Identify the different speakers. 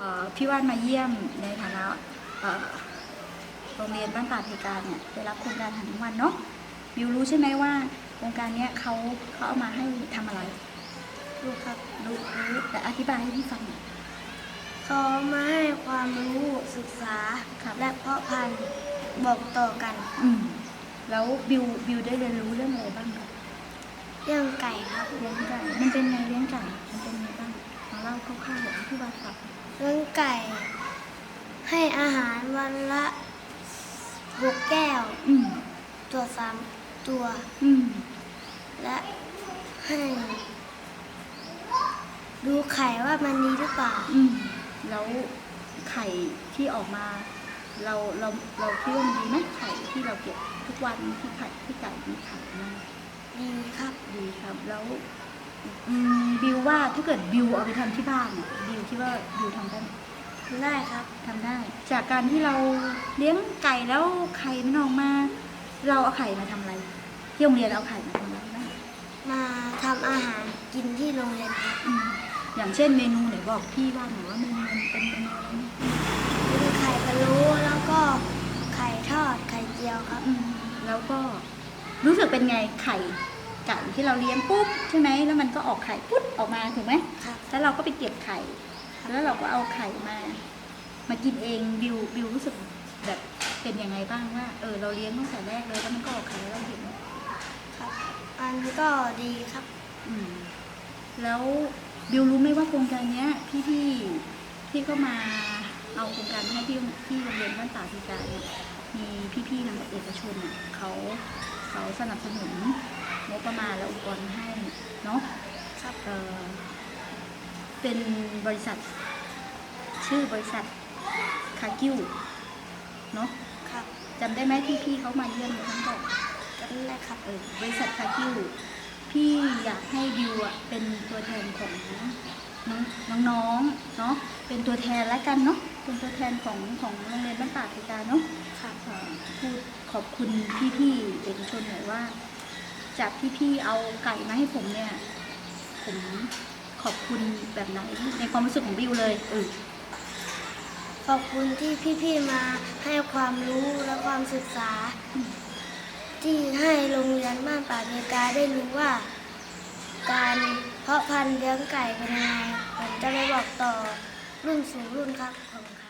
Speaker 1: เอ่อพี่ว่านมาเยี่ยมในฐานะเอ่อโรงเรียนบ้านป่าเพกาเนี่ยได้รับโครงการอาหารกลางวันเนาะบิวรู้ใช่ไหมว่าโครงการเนี้ยเขาเขาเอามาให้ทำอะไร
Speaker 2: รู้ครับ
Speaker 1: รู้รู้แต่อธิบายให้พี่ฟังหน่อย
Speaker 2: เขามาให้ความรู้ศึกษา
Speaker 1: ครับ
Speaker 2: และเพาะพันธุ์บอกต่อกัน
Speaker 1: อืมแล้วบิวบิวได้เรียนรู้เรื่องอะไรบ้างครับ
Speaker 2: เรื่องไก่ครับ
Speaker 1: เลี้ยงไก่มันเป็นไงเลี้ยงไก่มันเป็นไงบ้างมาเล่าคร่าวๆให้พี่วานฟัง
Speaker 2: เรื่องไก่ ให้อาหารวันละหกแก้ว
Speaker 1: อืม
Speaker 2: ตัวสามตัว
Speaker 1: อืม
Speaker 2: และให้ ดูไข่ว่ามันดีหรือเปล่า
Speaker 1: อืมแล้วไข่ที่ออกมา เราเราเราคิดว่ามันดีไหมไข่ที่เราเก็บทุกวันที่ไข่ที่ไก่มีไข่มา
Speaker 2: ดีครับ
Speaker 1: ดีครับแล้ว อืม บิวว่าถ้าเกิดบิวเอาไปทำที่บ้านเนี่ยบิวคิดว่าบิวทำได้ไหม
Speaker 2: ทำได้ครับ
Speaker 1: ทำได้ จากการที่เราเลี้ยงไก่แล้วไข่มันออกมา เราเอาไข่มาทำอะไรที่โรงเรียนเอาไข่มาทำอะไรบ้าง
Speaker 2: มาทำอาหารกินที่โรงเรียนครับ
Speaker 1: อืมอย่างเช่นเมนูไหนบอกพี่ว่าหน่อยว่าเมนูมันเป็นเมนูอะไร
Speaker 2: มีไข่พะโล้แล้วก็ไข่ทอดไข่เจียวครับ
Speaker 1: อืมแล้วก็รู้สึกเป็นไงไข่ ไก่ที่เราเลี้ยงปุ๊บใช่ไหมแล้วมันก็ออกไข่ปุ๊บออกมาถูกไหม
Speaker 2: ครับ
Speaker 1: แล้วเราก็ไปเก็บไข่ แล้วเราก็เอาไข่มา มากินเองบิวบิวรู้สึกแบบเป็นยังไงบ้างว่าเออเราเลี้ยงตั้งแต่แรกเลยแล้วมันก็ออกไข่แล้วเราเห็น
Speaker 2: ครับมันก็ดีครับ
Speaker 1: อืมแล้วบิวรู้ไหมว่าโครงการเนี้ยพี่พี่ๆที่เข้ามาเอาโครงการมาให้ที่ที่โรงเรียนบ้านตาพิการเนี่ยมีพี่พี่ๆทางเอกชนเนี่ยเขาเขาสนับสนุน งบประมาณและอุปกรณ์ให้เนาะ
Speaker 2: ครับ
Speaker 1: เออเป็นบริษัท ชื่อบริษัทคากิวเนาะ
Speaker 2: ครับ
Speaker 1: จำได้ไหมที่พี่เขามาเยี่ยมครั้งก่อน
Speaker 2: จำได้ครับ
Speaker 1: เออบริษัทคาคิวพี่อยากให้บิวอะเป็นตัวแทนของน้องน้องๆเนาะเป็นตัวแทนแล้วกันเนาะเป็นตัวแทนของของโรงเรียนบ้านป่าพิการเนาะ
Speaker 2: ครับ
Speaker 1: เอ่อพูดขอบคุณพี่ๆเอกชนหน่อยว่า จากที่พี่เอาไก่มาให้ผมเนี่ย ผมขอบคุณแบบไหนในความรู้สึกของบิวเลยเออ
Speaker 2: ขอบคุณที่พี่ๆมาให้ความรู้และความศึกษา ที่ให้โรงเรียนบ้านป่าเมกาได้รู้ว่า การเพาะพันธุ์เลี้ยงไก่เป็นยังไงผมจะไปบอกต่อรุ่นสู่รุ่นครับขอบคุณครับ